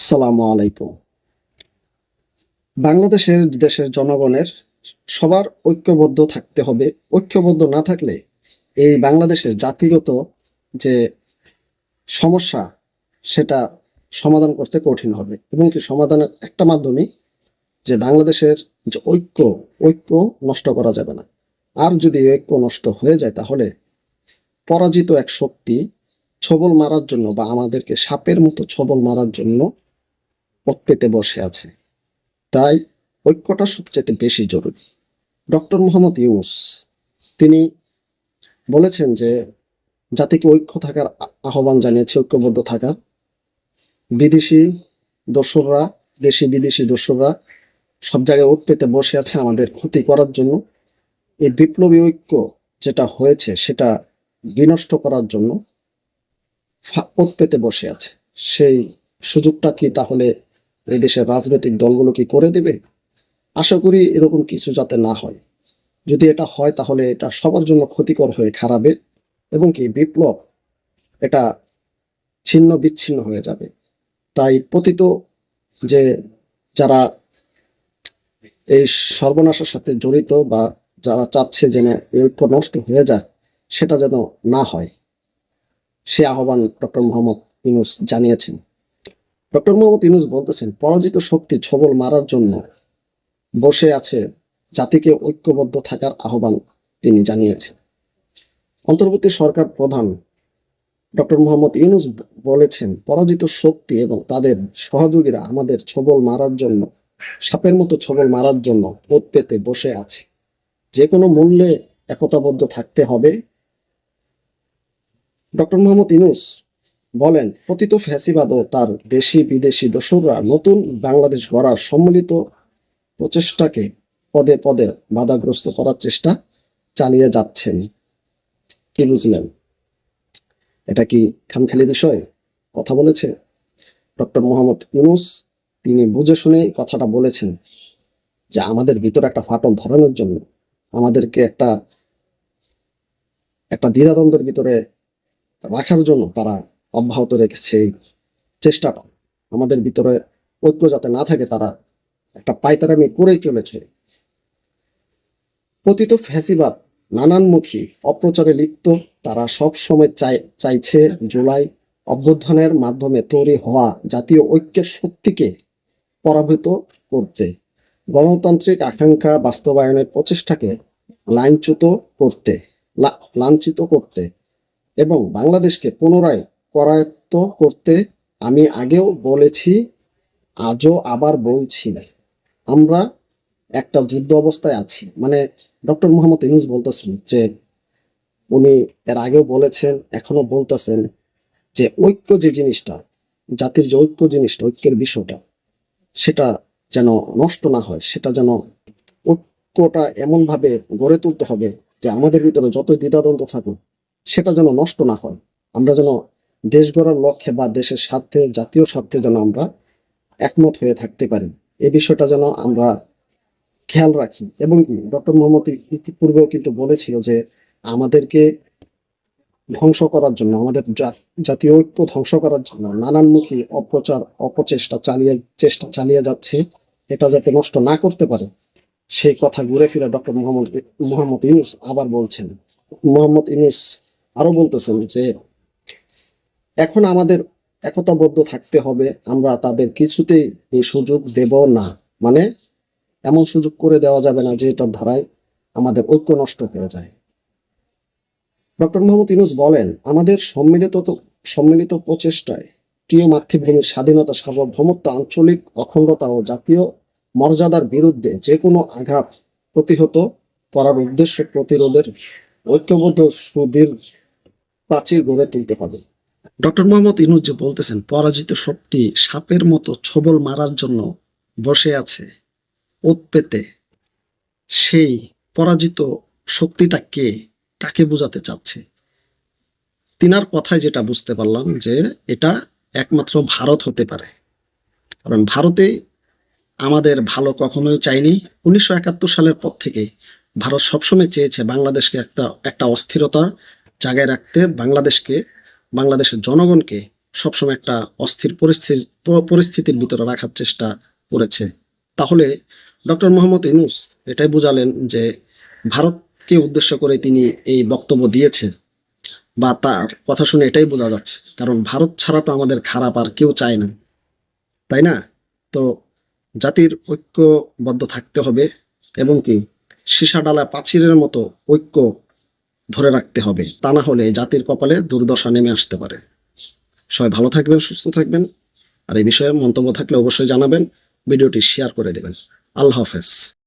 আসসালামু আলাইকুম। বাংলাদেশের দেশের জনগণের সবার ঐক্যবদ্ধ থাকতে হবে। ঐক্যবদ্ধ না থাকলে এই বাংলাদেশের জাতিগত যে সমস্যা, সেটা সমাধান করতে কঠিন হবে। এবং কি সমাধানের একটা মাধ্যমে যে বাংলাদেশের যে ঐক্য ঐক্য নষ্ট করা যাবে না। আর যদি ঐক্য নষ্ট হয়ে যায়, তাহলে পরাজিত এক শক্তি ছবল মারার জন্য বা আমাদেরকে সাপের মতো ছবল মারার জন্য পথ পেতে বসে আছে। তাই ঐক্যটা সবচেয়ে বেশি জরুরি। ডক্টর মোহাম্মদ ইউনুস, তিনি বলেছেন যে জাতিকে ঐক্য থাকার আহ্বান জানিয়েছে, ঐক্যবদ্ধ থাকার। বিদেশি দর্শকরা, দেশি বিদেশি দর্শকরা সব জায়গায় ওত পেতে বসে আছে আমাদের ক্ষতি করার জন্য। এই বিপ্লবী ঐক্য যেটা হয়েছে, সেটা বিনষ্ট করার জন্য ওত পেতে বসে আছে। সেই সুযোগটা কি তাহলে এই দেশের রাজনৈতিক দলগুলো কি করে দেবে? আশা করি এরকম কিছু যাতে না হয়। যদি এটা হয়, তাহলে এটা সবার জন্য ক্ষতিকর হয়ে খারাপে এবং কি বিপ্লব এটা ছিন্ন বিচ্ছিন্ন হয়ে যাবে। তাই পতিত যে যারা এই সর্বনাশের সাথে জড়িত বা যারা চাচ্ছে যেন ঐক্য নষ্ট হয়ে যায় সেটা যেন না হয়, সে আহ্বান ডক্টর মোহাম্মদ ইউনুস জানিয়েছেন। ডক্টর মোহাম্মদ ইউনুস বলতেছেন, পরাজিত শক্তি ছবল মারার জন্য বসে আছে জাতিকে ঐক্যবদ্ধ থাকার আহ্বান তিনি জানিয়েছেন। অন্তর্বর্তী সরকার প্রধান ডক্টর মোহাম্মদ ইউনুস বলেছেন, পরাজিত শক্তি এবং তাদের সহযোগীরা আমাদের ছবল মারার জন্য, সাপের মতো ছবল মারার জন্য পথ পেতে বসে আছে। যে কোনো মূল্যে একতাবদ্ধ থাকতে হবে। ডক্টর মোহাম্মদ ইউনুস বলেন, পতিত ফ্যাসিবাদ ও তার দেশি বিদেশি দোসররা নতুন বাংলাদেশ গড়ার সম্মিলিত প্রচেষ্টাকে পদে পদে বাধাগ্রস্ত করার চেষ্টা চালিয়ে যাচ্ছেন। কি বুঝলেন? এটা কি খামখেলি বিষয়? কথা বলেছে? ডক্টর মোহাম্মদ ইউনুস, তিনি বুঝে শুনে কথাটা বলেছেন যে আমাদের ভিতরে একটা ফাটল ধরানোর জন্য আমাদেরকে একটা একটা দ্বিধাদ্বন্দ্বের ভিতরে রাখার জন্য তারা অব্যাহত রেখেছে এই চেষ্টাটা আমাদের ভিতরে ঐক্য যাতে না থাকে, তারা একটা পাইতারামি করেই চলেছে। পতিত ফ্যাসিবাদ নানানমুখী, অপ্রচারে লিপ্ত, তারা সব সময় চাই, চাইছে জুলাই অভ্যুত্থানের মাধ্যমে তৈরি হওয়া জাতীয় ঐক্যের শক্তিকে পরাভূত করতে। গণতান্ত্রিক আকাঙ্ক্ষা বাস্তবায়নের প্রচেষ্টাকে লাইনচ্যুত করতে লাঞ্ছিত করতে এবং বাংলাদেশকে পুনরায় করায়ত্ত করতে আমি আগেও বলেছি, আজও আবার বলছি আমরা একটা যুদ্ধ অবস্থায় আছি। মানে ডক্টর মোহাম্মদ ইউনুস বলতেছেন যে, উনি এর আগেও বলেছেন এখনও বলতেছেন যে, ঐক্য যে জিনিসটা, জাতির যে ঐক্য জিনিসটা, ঐক্যের বিষয়টা, সেটা যেন নষ্ট না হয়, সেটা যেন ঐক্যটা এমনভাবে গড়ে তুলতে হবে যে, আমাদের ভিতরে যতই দ্বিধাদ্বন্দ্ব থাকুক, সেটা যেন নষ্ট না হয়। আমরা যেন দেশ গড়ার লক্ষ্যে বা দেশের স্বার্থে, জাতীয় স্বার্থে যেন আমরা একমত হয়ে থাকতে পারি। এই বিষয়টা যেন আমরা খেয়াল রাখি। এবং কি, ডক্টর মোহাম্মদ ইতিপূর্বেও কিন্তু বলেছিল যে আমাদেরকে ধ্বংস করার জন্য, আমাদের জাতীয় ঐক্য ধ্বংস করার জন্য নানানমুখী অপ্রচার, অপচেষ্টা চালিয়ে, চেষ্টা চালিয়ে যাচ্ছে। এটা যাতে নষ্ট না করতে পারে, সেই কথা ঘুরে ফিরে ডক্টর মোহাম্মদ মোহাম্মদ ইউনুস আবার বলছেন। মোহাম্মদ ইউনুস আরও বলতেছেন যে এখন আমাদের একতাবদ্ধ থাকতে হবে, আমরা তাদের কিছুতেই এই সুযোগ দেব না। মানে এমন সুযোগ করে দেওয়া যাবে না যে এটার ধারায় আমাদের ঐক্য নষ্ট হয়ে যায়। ডক্টর মোহাম্মদ ইউনুস বলেন, আমাদের সম্মিলিত সম্মিলিত প্রচেষ্টায় প্রিয় মাতৃভূমির স্বাধীনতা, সার্বভৌমত্ব, আঞ্চলিক অখণ্ডতা ও জাতীয় মর্যাদার বিরুদ্ধে যে কোনো আঘাত প্রতিহত করার উদ্দেশ্য প্রতিরোধের ঐক্যবদ্ধ সুদীর প্রাচীর গড়ে তুলতে হবে। ডক্টর মোহাম্মদ ইনুজ যে বলতেছেন, পরাজিত শক্তি সাপের মতো ছবল মারার জন্য বসে আছে ওত পেতে। সেই পরাজিত শক্তিটা কে, কাকে বোঝাতে চাচ্ছে? তিনার কথায় যেটা বুঝতে পারলাম যে এটা একমাত্র ভারত হতে পারে। কারণ ভারতে আমাদের ভালো কখনোই চাইনি। উনিশশো একাত্তর সালের পর থেকে ভারত সবসময় চেয়েছে বাংলাদেশকে একটা একটা অস্থিরতার জায়গায় রাখতে, বাংলাদেশকে বাংলাদেশের জনগণকে সবসময় একটা অস্থির পরিস্থিতির পরিস্থিতির ভিতরে রাখার চেষ্টা করেছে। তাহলে ডক্টর মোহাম্মদ ইনুস এটাই বুঝালেন যে ভারতকে উদ্দেশ্য করে তিনি এই বক্তব্য দিয়েছে বা তার কথা শুনে এটাই বোঝা যাচ্ছে, কারণ ভারত ছাড়া তো আমাদের খারাপ আর কেউ চায় না। তাই না? তো জাতির ঐক্যবদ্ধ থাকতে হবে এবং কি? সীসা ডালা পাচিরের মতো ঐক্য ধরে রাখতে হবে। তা না হলে জাতির কপালে দুর্দশা নেমে আসতে পারে। সবাই ভালো থাকবেন, সুস্থ থাকবেন। আর এই বিষয়ে মন্তব্য থাকলে অবশ্যই জানাবেন, ভিডিওটি শেয়ার করে দেবেন। আল্লাহ হাফেজ।